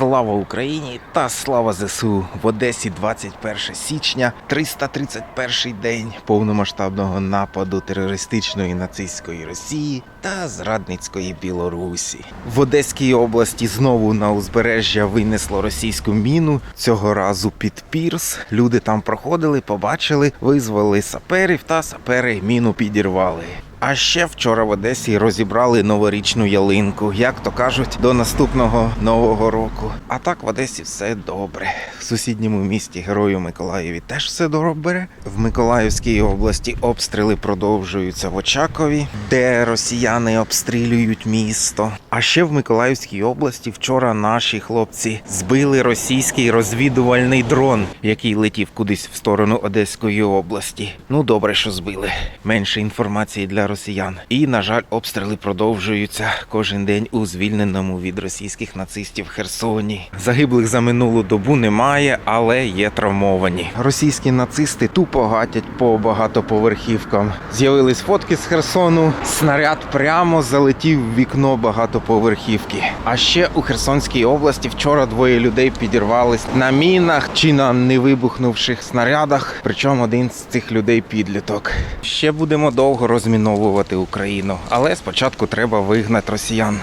Слава Україні та слава ЗСУ в Одесі 21 січня, 331 день повномасштабного нападу терористичної нацистської Росії та зрадницької Білорусі. В Одеській області знову на узбережжя винесло російську міну. Цього разу під пірс. Люди там проходили, побачили, визвали саперів та сапери міну підірвали. А ще вчора в Одесі розібрали новорічну ялинку, як то кажуть, до наступного нового року. А так в Одесі все добре. В сусідньому місті Герою Миколаєві теж все добре. В Миколаївській області обстріли продовжуються в Очакові, де росіяни обстрілюють місто. А ще в Миколаївській області вчора наші хлопці збили російський розвідувальний дрон, який летів кудись в сторону Одеської області. Ну добре, що збили. Менше інформації для росіян. І, на жаль, обстріли продовжуються кожен день у звільненому від російських нацистів Херсоні. Загиблих за минулу добу немає, але є травмовані. Російські нацисти тупо гатять по багатоповерхівкам. З'явились фотки з Херсону. Снаряд прямо залетів в вікно багатоповерхівки. А ще у Херсонській області вчора двоє людей підірвались на мінах чи на невибухнувших снарядах. Причому один з цих людей підліток. Ще будемо довго розміновувати Україну, але спочатку треба вигнати росіян.